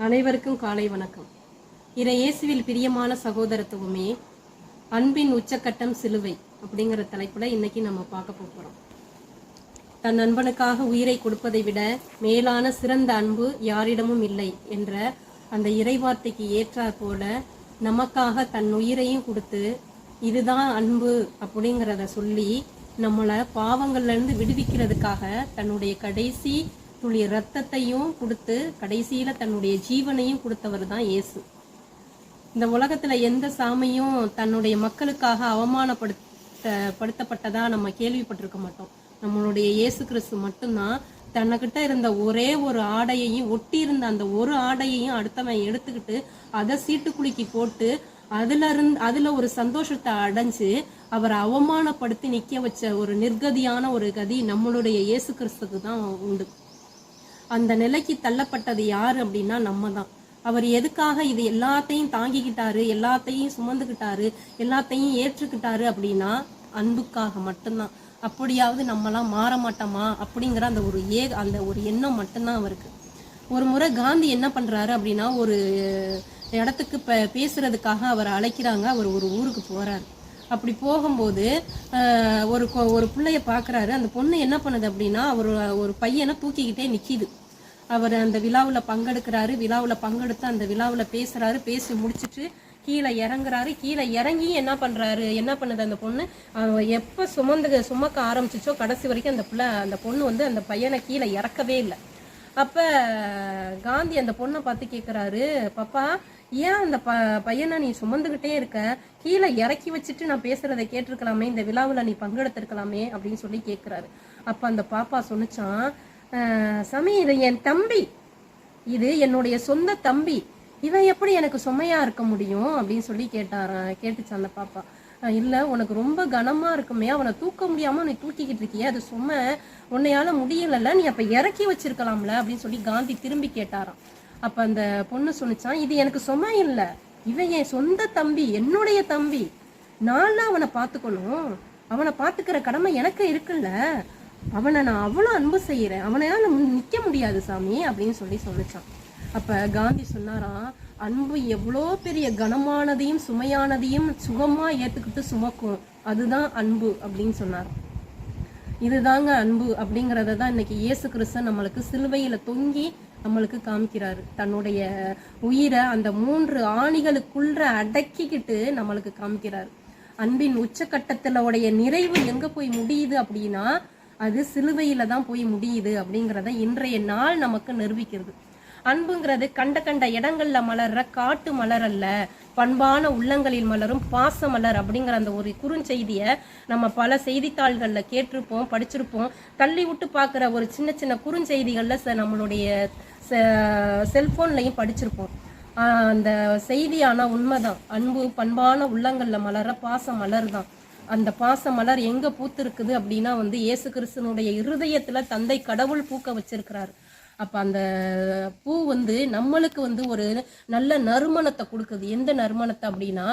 அனைவருக்கும் காலை வணக்கம். இறை இயேசுவில் பிரியமான சகோதரத்துவமே அன்பின் உச்சக்கட்டம் சிலுவை அப்படிங்கிற தலைப்புல இன்னைக்கு நம்ம பார்க்க போகிறோம் தன் நண்பனுக்காக உயிரை கொடுப்பதை விட மேலான சிறந்த அன்பு யாரிடமும் இல்லை என்ற அந்த இறைவார்த்தைக்கு ஏற்றாற் போல நமக்காக தன் உயிரையும் கொடுத்து இதுதான் அன்பு அப்படிங்கிறத சொல்லி நம்மளை பாவங்கள்லேருந்து விடுவிக்கிறதுக்காக தன்னுடைய கடைசி துளி ரத்தத்தையும் கொடுத்து கடைசியில் தன்னுடைய ஜீவனையும் கொடுத்தவர் தான் இயேசு. இந்த உலகத்தில் எந்த சாமியும் தன்னுடைய மக்களுக்காக அவமானப்படுத்த படுத்தப்பட்டதா நம்ம கேள்விப்பட்டிருக்க மாட்டோம். நம்மளுடைய இயேசு கிறிஸ்து மட்டும்தான் தன்னைக்கிட்ட இருந்த ஒரே ஒரு ஆடையையும் ஒட்டி இருந்த அந்த ஒரு ஆடையையும் அடுத்தவன் எடுத்துக்கிட்டு அதை சீட்டுக்குலுக்கி போட்டு அதுல இருந்து அதுல ஒரு சந்தோஷத்தை அடைஞ்சு அவரை அவமானப்படுத்தி நிக்க வச்ச ஒரு நிர்கதியான ஒரு கதி நம்மளுடைய இயேசு கிறிஸ்துக்கு தான் உண்டு. அந்த நிலைக்கு தள்ளப்பட்டது யார் அப்படின்னா நம்ம தான் அவர் எதுக்காக இது எல்லாத்தையும் தாங்கிக்கிட்டாரு எல்லாத்தையும் சுமந்துக்கிட்டாரு எல்லாத்தையும் ஏற்றுக்கிட்டாரு அப்படின்னா அன்புக்காக மட்டும்தான். அப்படியாவது நம்மலாம் மாற மாட்டோமா அப்படிங்கிற அந்த ஒரு ஏ அந்த ஒரு எண்ணம் மட்டும்தான் அவருக்கு. ஒரு முறை காந்தி என்ன பண்றாரு அப்படின்னா ஒரு இடத்துக்கு ப பேசுறதுக்காக அவரை அழைக்கிறாங்க. அவர் ஒரு ஊருக்கு போறாரு. அப்படி போகும்போது ஒரு கொ- ஒரு பிள்ளைய பார்க்குறாரு அந்த பொண்ணு என்ன பண்ணுது அப்படின்னா அவர் ஒரு பையனை தூக்கிக்கிட்டே நிற்கிது அவர் அந்த விழாவில் பங்கெடுக்கிறாரு. விழாவில் பங்கெடுத்து அந்த விழாவில் பேசுகிறாரு பேசி முடிச்சுட்டு கீழே இறங்குறாரு. கீழே இறங்கி என்ன பண்ணுறாரு என்ன பண்ணுது அந்த பொண்ணு? எப்போ சுமந்து சுமக்க ஆரம்பிச்சிச்சோ கடைசி வரைக்கும் அந்த பிள்ளை அந்த பொண்ணு வந்து அந்த பையனை கீழே இறக்கவே இல்லை. அப்போ காந்தி அந்த பொண்ணை பார்த்து கேட்குறாரு பாப்பா ஏன் அந்த ப பையனை நீ சுமந்துகிட்டே இருக்க? கீழே இறக்கி வச்சுட்டு நான் பேசுறதை கேட்டிருக்கலாமே இந்த விழாவில் நீ பங்கெடுத்திருக்கலாமே அப்படின்னு சொல்லி கேட்குறாரு அப்ப அந்த பாப்பா சொன்னுச்சான் "அஹ், இது என் தம்பி. இது என்னுடைய சொந்த தம்பி. இவன் எப்படி எனக்கு சுமையா இருக்க முடியும்? அப்படின்னு சொல்லி கேட்டாரா கேட்டுச்சு அந்த பாப்பா. இல்லை உனக்கு ரொம்ப கனமாக இருக்குமே. அவனை தூக்க முடியாம நீ தூக்கிக்கிட்டு இருக்கியே. அது சும்மா உன்னையால முடியலல்ல. நீ அப்ப இறக்கி வச்சிருக்கலாம்ல அப்படின்னு சொல்லி காந்தி திரும்பி கேட்டாராம். அப்ப அந்த பொண்ணு சொன்னிச்சான் இது எனக்கு சுமை இல்லை. இவன் என் சொந்த தம்பி என்னுடைய தம்பி. நான் அவனை பார்த்துக்கணும். அவனை பார்த்துக்கிற கடமை எனக்கு இருக்குல்ல. அவனை நான் அவ்வளோ அன்பு செய்யறேன். அவனால நிற்க முடியாது சாமி அப்படின்னு சொல்லி சொல்லிச்சான் அப்ப காந்தி சொன்னாராம் அன்பு எவ்வளோ பெரிய கனமானதையும் சுமையானதையும் சுகமா ஏத்துக்கிட்டு சுமக்கும். அதுதான் அன்பு அப்படின்னு சொன்னார் இதுதாங்க அன்பு அப்படிங்கிறத தான் இன்னைக்கு இயேசு கிறிஸ்தன் நம்மளுக்கு சிலுவையில தொங்கி நம்மளுக்கு காமிக்கிறாரு. தன்னுடைய உயிரை அந்த மூன்று ஆணிகளுக்குள்ள அடக்கிக்கிட்டு நம்மளுக்கு காமிக்கிறாரு. அன்பின் உச்சக்கட்டத்துல உடைய நிறைவு எங்க போய் முடியுது அப்படின்னா அது சிலுவையில தான் போய் முடியுது அப்படிங்கிறத இன்றைய நாள் நமக்கு நிரூபிக்கிறது. அன்புங்கிறது கண்ட கண்ட இடங்கள்ல மலர்ற காட்டு மலர் அல்ல. பண்பான உள்ளங்களில் மலரும் பாச மலர் அப்படிங்கிற அந்த ஒரு குறுஞ்செய்தியை நம்ம பல செய்தித்தாள்கள்ல கேட்டிருப்போம் படிச்சிருப்போம். தள்ளி விட்டு பார்க்குற ஒரு சின்ன சின்ன குறுஞ்செய்திகள்ல ச- நம்மளுடைய செல்போன்லையும் படிச்சிருப்போம். அந்த செய்தி உண்மைதான். அன்பு பண்பான உள்ளங்கள்ல மலர பாச மலர் தான் அந்த பாச மலர் எங்க பூத்து இருக்குது அப்படின்னா வந்து இயேசு கிறிஸ்தனுடைய இருதயத்துல தந்தை கடவுள் பூக்க வச்சிருக்கிறாரு. அப்போ அந்த பூ வந்து நம்மளுக்கு வந்து ஒரு நல்ல நறுமணத்தை கொடுக்குது. எந்த நறுமணத்தை அப்படின்னா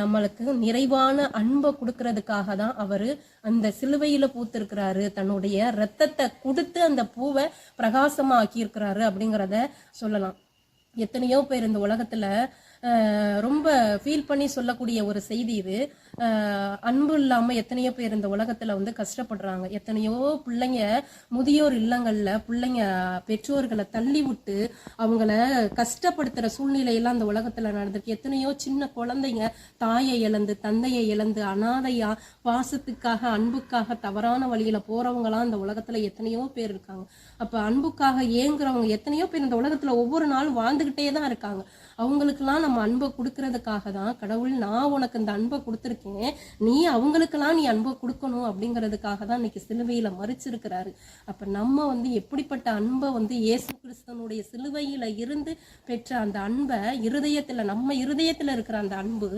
நம்மளுக்கு நிறைவான அன்பை கொடுக்கறதுக்காக தான் அவர் அந்த சிலுவையில் பூத்திருக்கிறாரு. தன்னுடைய ரத்தத்தை கொடுத்து அந்த பூவை பிரகாசமாக ஆக்கியிருக்கிறாரு அப்படிங்கிறத சொல்லலாம். எத்தனையோ பேர் இந்த உலகத்தில் ரொம்ப ஃபீல் பண்ணி சொல்லக்கூடிய ஒரு செய்தி இது. அன்பு இல்லாம எத்தனையோ பேர் இந்த உலகத்துல வந்து கஷ்டப்படுறாங்க. எத்தனையோ பிள்ளைங்க முதியோர் இல்லங்கள்ல பிள்ளைங்க பெற்றோர்களை தள்ளி விட்டு அவங்கள கஷ்டப்படுத்துற சூழ்நிலையெல்லாம் அந்த உலகத்துல நடந்திருக்கு. எத்தனையோ சின்ன குழந்தைங்க தாயை இழந்து தந்தையை இழந்து அனாதையா பாசத்துக்காக அன்புக்காக தவறான வழியில போறவங்களாம் அந்த உலகத்துல எத்தனையோ பேர் இருக்காங்க. அப்ப அன்புக்காக ஏங்குறவங்க எத்தனையோ பேர் இந்த உலகத்துல ஒவ்வொரு நாளும் வாழ்ந்துகிட்டே தான் இருக்காங்க. அவங்களுக்கெல்லாம் நம்ம அன்பை கொடுக்கறதுக்காக தான். கடவுள் நான் உனக்கு இந்த அன்பை கொடுத்துருக்கேன். நீ அவங்களுக்கெல்லாம் நீ அன்பை கொடுக்கணும் அப்படிங்கிறதுக்காக தான் இன்னைக்கு சிலுவையில மறிச்சிருக்கிறாரு. அப்ப நம்ம வந்து எப்படிப்பட்ட அன்பை வந்து இயேசு கிறிஸ்தனுடைய சிலுவையில இருந்து பெற்ற அந்த அன்பை இருதயத்துல நம்ம இருதயத்துல இருக்கிற அந்த அன்பு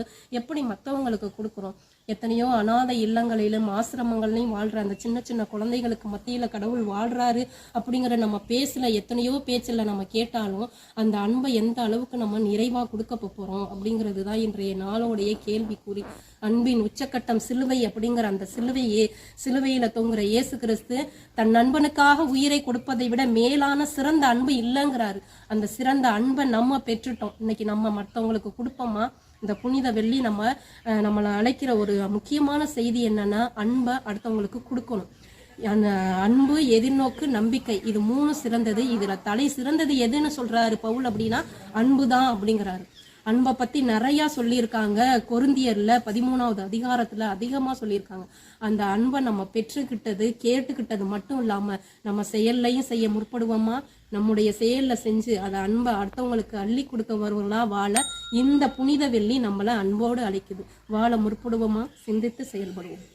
எப்படி மற்றவங்களுக்கு கொடுக்குறோம்? எத்தனையோ அனாதை இல்லங்களிலும் ஆசிரமங்கள்லையும் வாழ்ற அந்த சின்ன சின்ன குழந்தைகளுக்கு மத்தியில கடவுள் வாழ்றாரு அப்படிங்கிற நம்ம பேசல எத்தனையோ பேச்சில் நம்ம கேட்டாலும் அந்த அன்பை எந்த அளவுக்கு நம்ம நிறைவா கொடுக்க பார்க்க அப்படிங்கிறது தான் இன்றைய நாளோடைய கேள்விக்குறி. அன்பின் உச்சக்கட்டம் சிலுவை அப்படிங்கிற அந்த சிலுவையே சிலுவையில் தொங்குற இயேசு கிறிஸ்து தன் நண்பனுக்காக உயிரை கொடுப்பதை விட மேலான சிறந்த அன்பு இல்லைங்கிறாரு. அந்த சிறந்த அன்பை நம்ம பெற்றுட்டோம். இன்னைக்கு நம்ம மற்றவங்களுக்கு கொடுப்போமா? இந்த புனித வெள்ளி நம்ம அஹ், நம்மளை அழைக்கிற ஒரு முக்கியமான செய்தி என்னன்னா அன்பை அடுத்தவங்களுக்கு கொடுக்கணும். அந்த அன்பு எதிர்நோக்கு நம்பிக்கை இது மூணு சிறந்தது. இதுல தலை சிறந்தது எதுன்னு சொல்றாரு பவுல் அப்படின்னா அன்பு தான் அப்படிங்கிறாரு. அன்பை பத்தி நிறைய சொல்லியிருக்காங்க. கொருந்தியர்ல பதிமூணாவது அதிகாரத்துல அதிகமா சொல்லியிருக்காங்க. அந்த அன்பை நம்ம பெற்றுக்கிட்டது கேட்டுக்கிட்டது மட்டும் இல்லாம நம்ம செயல்லையும் செய்ய முற்படுவோமா? நம்முடைய செயல்ல செஞ்சு அதை அன்பை அடுத்தவங்களுக்கு அள்ளி கொடுக்க வருவங்களா வாழ இந்த புனித வெள்ளி நம்மளை அன்போடு அழைக்குது. வாழ முற்படுவோமா? சிந்தித்து செயல்படுவோம்.